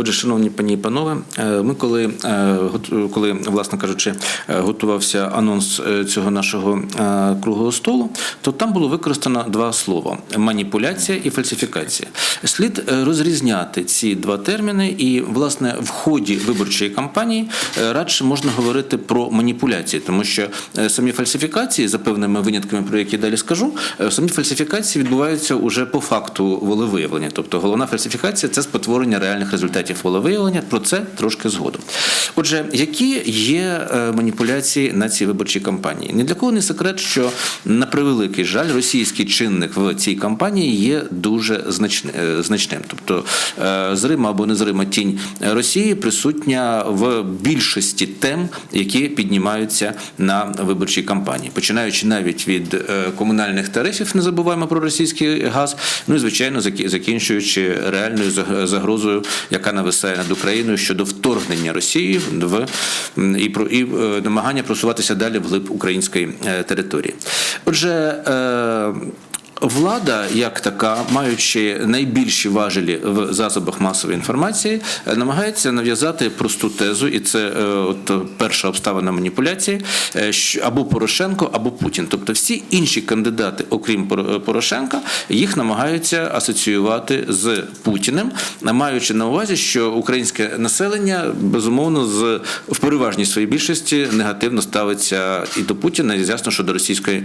Отже, шановні пані і панове, е, ми коли, е, коли власне кажучи, е, готувався анонс цього нашого круглого столу, то там було використано два слова: маніпуляція і фальсифікація. Слід розрізняти ці два терміни, і власне в ході виборчої кампанії радше можна говорити про маніпуляції, тому що самі фальсифікації, за певними винятками, про які далі скажу, самі фальсифікації відбуваються уже по факту волевиявлення. Тобто головна фальсифікація це спотворення реальних результатів волевиявлення. Про це трошки згодом. Отже, які є е, маніпуляції на цій виборчій кампанії? Ні для кого не секрет, що на превеликий жаль, російський чинник в цій кампанії є дуже е, значним. Тобто е, зрима або незрима тінь Росії присутня в більшості тем, які піднімаються на виборчій кампанії, починаючи навіть від комунальних тарифів, не забуваємо про російський газ. Ну і звичайно, закі- закінчуючи реальною заг- загрозою, яка нависає над Україною щодо вторгнення Росії в і про і е, намагання просуватися далі вглиб української е, території. Отже. Влада, як така, маючи найбільші важелі в засобах масової інформації, е, намагається нав'язати просту тезу, і це е, от перша обставина маніпуляції, е, або Порошенко, або Путін. Тобто всі інші кандидати, окрім Поро- Порошенка, їх намагаються асоціювати з Путіним, маючи на увазі, що українське населення безумовно з в переважній своїй більшості негативно ставиться і до Путіна, і ясно, що до російської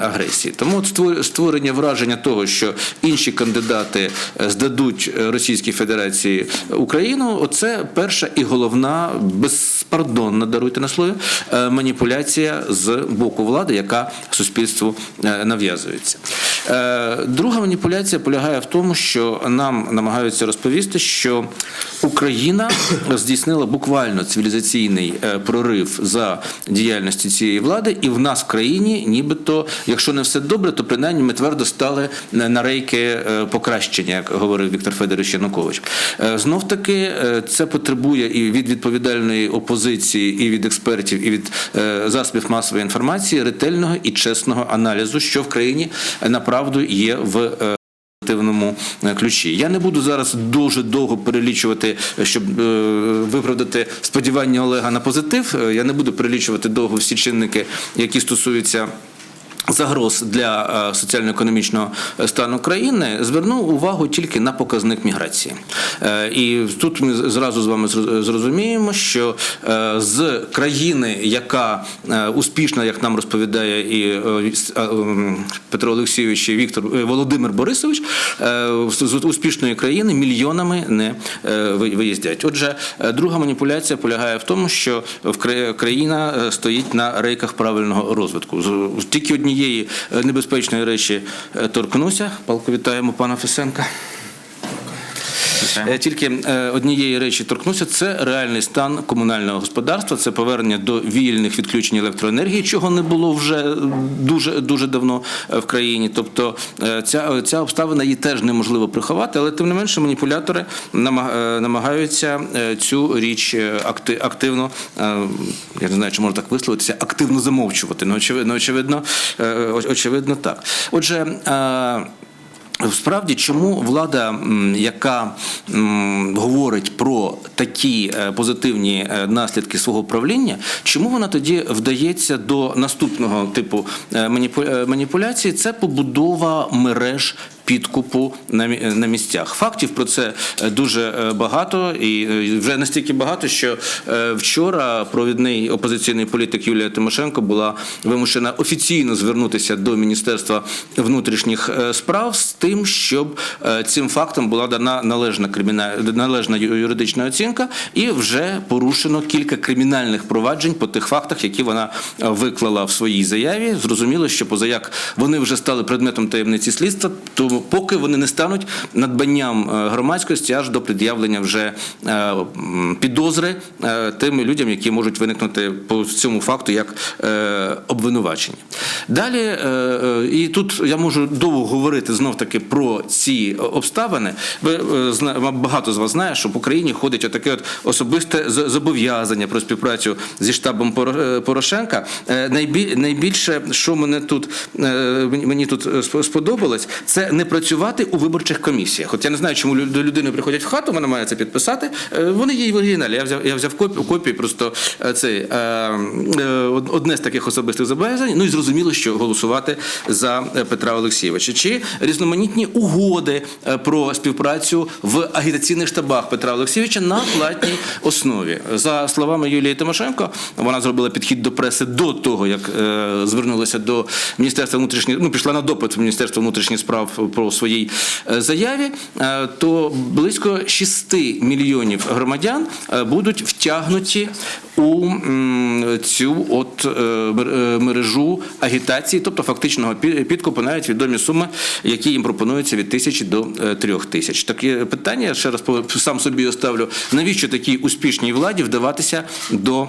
агресії. Тому от створення враження того, що інші кандидати е, здадуть е, Російській Федерації Україну, оце перша і головна безпардонна, даруйте на слові, е, маніпуляція з боку влади, яка суспільству нав'язується. Е, Друга маніпуляція полягає в тому, що нам намагаються розповісти, що Україна здійснила буквально цивілізаційний е, прорив за діяльності цієї влади, і в нас в країні, нібито, якщо не все добре, то принаймні ми твердо стали на рейки е, покращення, як говорив Віктор Федорович Янукович. Знов таки це потребує і від відповідальної опозиції, і від експертів, і від засобів масової інформації ретельного і чесного аналізу, що в країні е, направду є в. е, е, ключі. Я не буду зараз дуже довго перелічувати, е, щоб е, виправдати сподівання Олега на позитив. Я не буду перелічувати довго всі чинники, які стосуються. Загроз для е, соціально-економічного стану країни звернув увагу тільки на показник міграції, Е, і тут ми зразу з вами зрозуміємо, що е, з країни, яка е, успішна, як нам розповідає і е, Петро Олексійович і Віктор е, Володимир Борисович, е, з успішної країни мільйонами не е, виїздять. Отже, е, друга маніпуляція полягає в тому, що країна е, стоїть на рейках правильного розвитку. Тільки однієї е, небезпечної речі е, торкнуся. Палко вітаємо пана Фесенка. Е, Тільки е, однієї речі торкнуся, це реальний стан комунального господарства, це повернення до вільних відключень електроенергії, чого не було вже дуже дуже давно е, в країні. Тобто е, ця, ця обставина її теж неможливо приховати, але тим не менше маніпулятори е, намагаються е, цю річ е, активно, е, я не знаю, чи можна так висловитися, активно замовчувати. Ну, очевидно, очевидно, е, очевидно так. Отже. Справді, чому влада, яка говорить про такі е, позитивні е, наслідки свого правління, чому вона тоді вдається до наступного типу е, маніпуляції? Це побудова мереж. Підкупу на місцях фактів про це е, дуже е, багато, і е, вже настільки багато, що вчора провідний опозиційний політик Юлія Тимошенко була вимушена офіційно звернутися до Міністерства внутрішніх справ з тим, щоб цим фактам була дана належна належна юридична оцінка, і вже порушено кілька кримінальних проваджень по тих фактах, які вона виклала в своїй заяві. Зрозуміло, що позаяк вони вже стали предметом таємниці слідства, то поки вони не стануть надбанням е, громадськості аж до пред'явлення вже е, підозри е, тим людям, які можуть виникнути по цьому факту як обвинувачення. Далі, і тут я можу довго говорити знов таки про ці обставини. Ви багато з вас знає, що в Україні ходить отаке от особисте зобов'язання про співпрацю зі штабом Поро- Порошенка. Найбільше, що мене тут мені тут сподобалось, це не не працювати у виборчих комісіях. От я не знаю, чому до людини приходять в хату, вона має це підписати. Е, Вони є в оригіналі. Я взяв, я взяв копію, копію просто е, цей, е, од- одне з таких особистих зобов'язань. Ну і зрозуміло, що голосувати за Петра Олексійовича. Чи різноманітні угоди про співпрацю в агітаційних штабах Петра Олексійовича на платній основі. За словами Юлії Тимошенко, вона зробила підхід до преси до того, як звернулася до Міністерства внутрішніх, ну пішла на допит в Міністерство внутрішніх справ про своїй е, заяві, е, то близько 6 мільйонів громадян е, будуть втягнуті у цю от мережу агітації, тобто фактичного пі- підкупу, навіть відомі суми, які їм пропонуються від тисячі до трьох тисяч. Таке питання ще раз сам собі оставлю. Навіщо такій успішній владі вдаватися до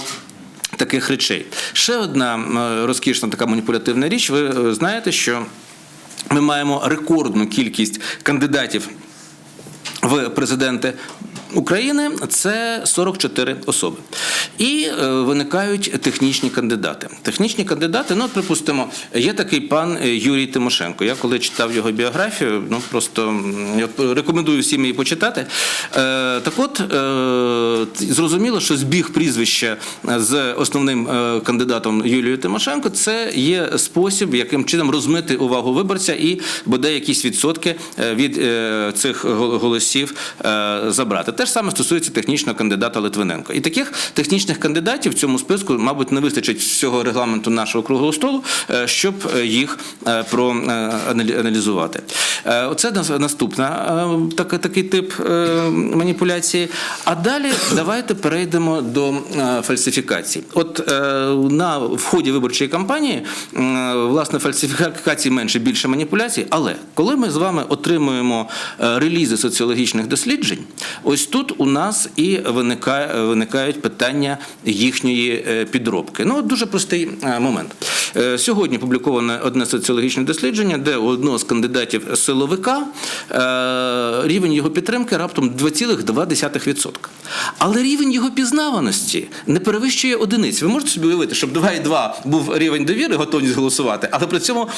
таких речей? Ще одна розкішна така маніпулятивна річ. Ви знаєте, що ми маємо рекордну кількість кандидатів в президенти України це 44 особи. І е, виникають технічні кандидати. Технічні кандидати, ну, припустимо, є такий пан е, Юрій Тимошенко. Я коли читав його біографію, ну просто я рекомендую всім її почитати. Е, так от, зрозуміло, що збіг прізвища з основним кандидатом Юлією Тимошенко це є спосіб, яким чином розмити увагу виборця і бодай якісь відсотки від цих голосів забрати. Ж саме стосується технічного кандидата Литвиненко. І таких технічних кандидатів в цьому списку, мабуть, не вистачить всього регламенту нашого круглого столу, е, щоб е, їх е, проаналізувати. Оце нас- наступна така- такий тип маніпуляції. А далі давайте перейдемо до фальсифікацій. От на в ході виборчої кампанії власне фальсифікацій менше, більше маніпуляцій. Але коли ми з вами отримуємо релізи соціологічних досліджень, ось тут у нас і виникає, виникають питання їхньої е, підробки. Ну, от дуже простий е, момент. Е, Сьогодні публіковане одне соціологічне дослідження, де у одного з кандидатів силовика рівень його підтримки раптом 2,2%. Але рівень його пізнаваності не перевищує одиниць. Ви можете собі уявити, щоб 2,2 був рівень довіри, готовність голосувати, але при цьому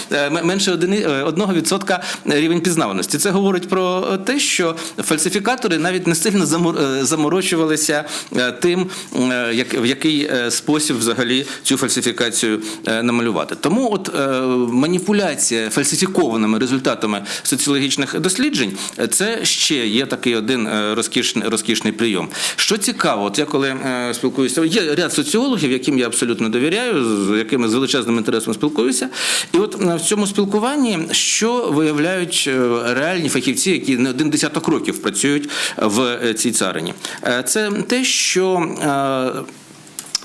менше е, 1% рівень пізнаваності. Це говорить про те, що фальсифікатори навіть не сильно замор- е, заморочувалися е, тим, е, в який спосіб взагалі цю фальсифікацію намалювати. Тому от маніпуляція фальсифікованими результатами соціологічних досліджень це ще є такий один розкішний, розкішний прийом. Що цікаво, от я коли спілкуюся, є ряд соціологів, яким я абсолютно довіряю, з якими з величезним інтересом спілкуюся. І от в цьому спілкуванні що виявляють реальні фахівці, які не один десяток років працюють в цій царині, Е, це те, що е,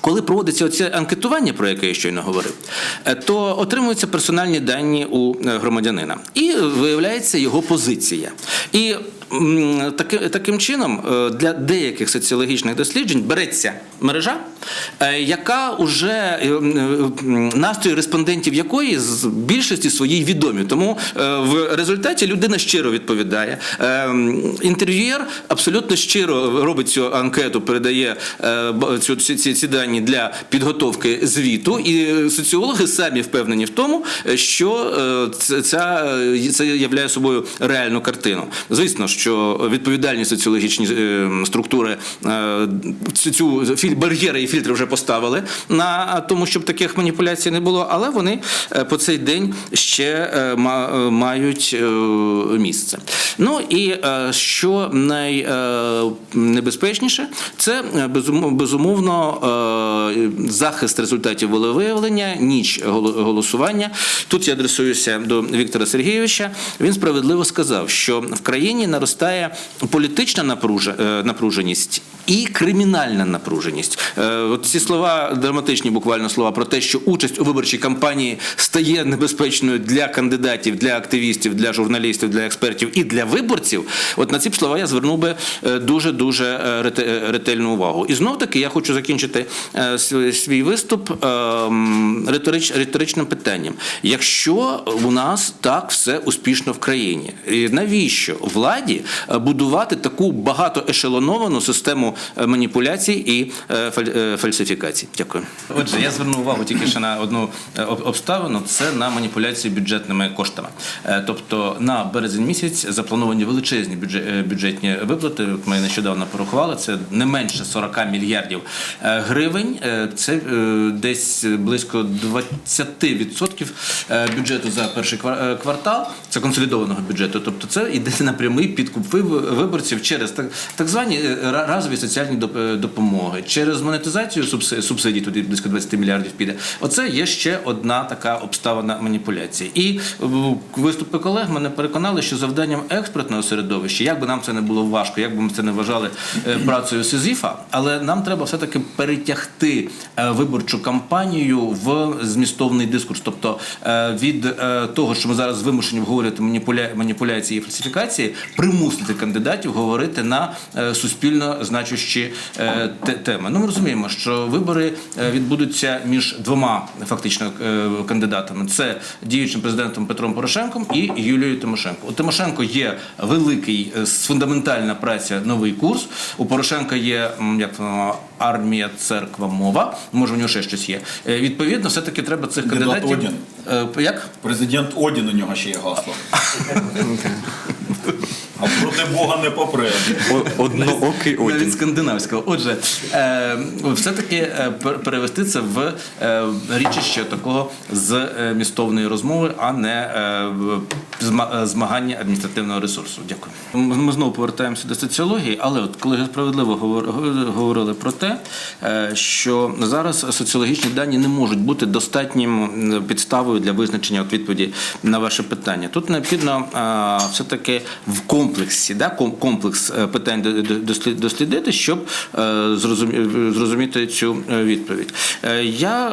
коли проводиться оце анкетування, про яке я щойно говорив, е, то отримуються персональні дані у е, громадянина, і виявляється його позиція. І м, таки, таким чином е, для деяких соціологічних досліджень береться мережа, е, яка вже настрої респондентів якої з більшості своїй відомі. Тому е, в результаті людина щиро відповідає. Е, Інтерв'юєр абсолютно щиро робить цю анкету, передає е, ці, ці, дані для підготовки звіту, і соціологи самі впевнені в тому, е, що е, ця, е, це являє собою реальну картину. Звісно, що відповідальні соціологічні е, структури е, цю, бар'єри і фільтри вже поставили на тому, щоб таких маніпуляцій не було, але вони е, по цей день ще ма- мають місце. Ну і що найнебезпечніше, це безумовно захист результатів волевиявлення, ніч голосування. Тут я адресуюся до Віктора Сергійовича. Він справедливо сказав, що в країні наростає політична е, напруженість і кримінальна напруженість. Е, От ці слова драматичні, буквально слова про те, що участь у виборчій кампанії стає небезпечною для кандидатів, для активістів, для журналістів, для експертів і для виборців. От на ці б слова я звернув би дуже дуже ретельну увагу. І знов таки я хочу закінчити е, свій- виступ ем, риторич, риторичним питанням. Якщо у нас так все успішно в країні, навіщо владі е, будувати таку багатоешелоновану систему е, маніпуляцій і е, е, фальсифікацій. Дякую. Отже, я звернув увагу тільки ще на одну обставину: це на маніпуляції бюджетними коштами. Тобто на березень місяць заплановані величезні бюджет- бюджетні виплати. От ми нещодавно порахували. Це не менше 40 мільярдів гривень. Це десь близько 20% е, бюджету за перший квар- квартал. Це консолідованого бюджету. Тобто, це йде на прямий підкуп виборців через так, звані разові соціальні е, допомоги, через монетизацію субси- субсидій, туди близько 20 мільярдів піде. Оце є ще одна така обставина маніпуляції. І е, виступи колег мене переконали, що завданням експертного середовища, як би нам це не було важко, як би ми це не вважали е, працею Сизіфа, але нам треба все-таки перетягти е, виборчу кампанію в змістовний дискурс. Тобто від того, що ми зараз вимушені обговорювати маніпуля... маніпуляції і фальсифікації, примусити кандидатів говорити на суспільно значущі е, те- теми. Ну, ми розуміємо, що вибори е, відбудуться між двома фактично е, кандидатами: це діючим президентом Петром Порошенком і Юлією Тимошенко. У Тимошенко є великий е, фундаментальна праця новий курс. У Порошенка є як армія, церква, мова. Може, у нього ще щось є. Е, Відповідно, все таки треба цих кандидатів. Одін. Е, Як? Президент Одін у нього ще є гасло. А проти Бога не попре. Одноокий Навіть скандинавського. Отже, е, все-таки е, пер- перевести це в е, річище такого з містовної розмови, а не в змагання адміністративного ресурсу. Дякую. Ми знову повертаємося до соціології, але от колеги справедливо говор- говорили про те, що зараз соціологічні дані не можуть бути достатнім підставою для визначення відповіді на ваше питання. Тут необхідно е, все-таки в комплексі, да, комплекс е, питань до- до- дослід- дослідити, щоб е, зрозумі- зрозуміти цю е, відповідь. Е, Я е,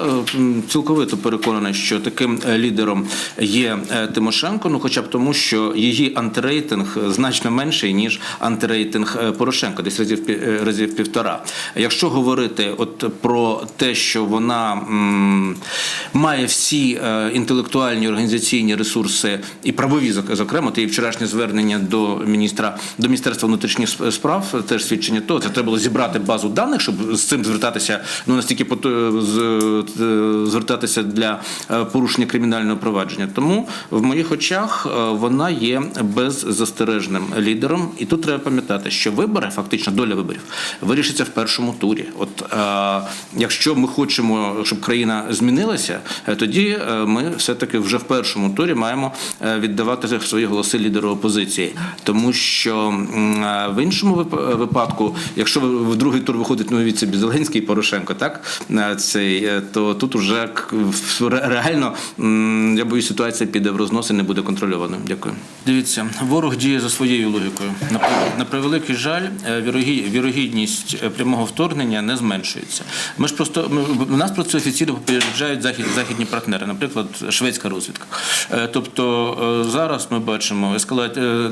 цілковито переконаний, що таким е, лідером є е, Тимошенко, ну хоча б тому, що її антирейтинг значно менший, ніж антирейтинг е, Порошенка, десь разів е, разів півтора. Якщо говорити от про те, що вона має всі е, інтелектуальні організаційні ресурси і правові, зок- зокрема, і вчорашнє звернення до міністра до міністерства внутрішніх справ теж свідчення того. Це треба було зібрати базу даних, щоб з цим звертатися. Ну настільки пот- е, звертатися для е, порушення кримінального провадження. Тому в моїх очах е, вона є беззастережним лідером, і тут треба пам'ятати, що вибори, фактично доля виборів, вирішиться в першому турі. От е, якщо ми хочемо, щоб країна змінилася, е, тоді е, ми все-таки вже в першому турі маємо е, віддавати свої голоси лідеру опозиції, тому що е, в іншому випадку, якщо в другий тур виходить ну, від собі Зеленський і Порошенко, так е, цей, е, то тут уже реально я боюсь, ситуація піде в рознос і не буде контрольованою. Дякую. Дивіться, ворог діє за своєю логікою. На, превеликий жаль, е, вірогі- вірогідність е, прямого вторгнення не зменшується. Ми ж просто ми, нас про це офіційно попереджають захід, західні партнери, наприклад, шведська розвідка. Е, Тобто е, зараз ми бачимо ескалат е,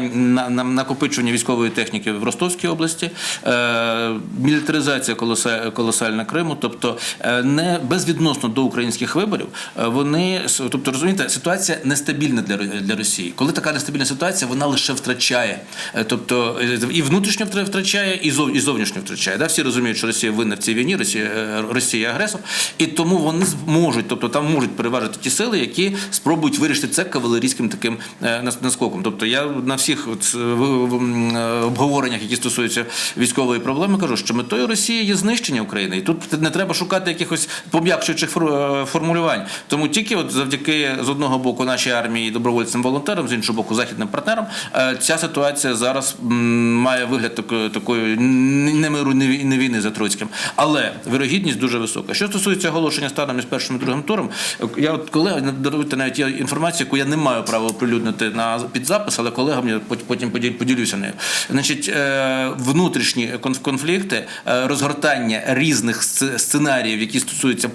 нагнітання на, на військової техніки в Ростовській області, е, мілітаризація колоса, колосальна Криму, тобто е, не безвідносно до українських виборів. е, Вони тобто розумієте, ситуація нестабільна для для Росії. Коли така нестабільна ситуація, вона лише втрачає. Тобто і внутрішньо втрачає, і зов- і зовнішньо втрачає. Да? Всі розуміють, що Росія винна в цій війні, Росія, Росія агресор, і тому вони зможуть, тобто там можуть переважити ті сили, які спробують вирішити це кавалерійським таким наскоком. Тобто я на всіх от, е, е, обговореннях, які стосуються військової проблеми, кажу, що метою Росії є знищення України, і тут не треба шукати якихось пом'якшуючих е, формулювань. Тому тільки от завдяки з одного боку нашій армії, добровольцям, волонтерам, з іншого боку, західним партнерам, ця ситуація зараз має вигляд такої, такої не миру, не вій- війни за Троцьким. Але вірогідність дуже висока. Що стосується оголошення стану між першим і другим туром, я от колеги даруйте навіть інформацію, яку я не маю права оприлюднити на під запис, але колегам я пот- потім поділ- поділюся нею. Значить, е, внутрішні конф- конфлікти, е, розгортання різних сценаріїв, які стосуються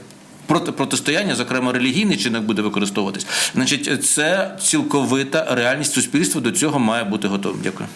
проти протистояння, зокрема релігійний чинник буде використовуватись. Значить, це цілковита реальність суспільства до цього має бути готовим. Дякую.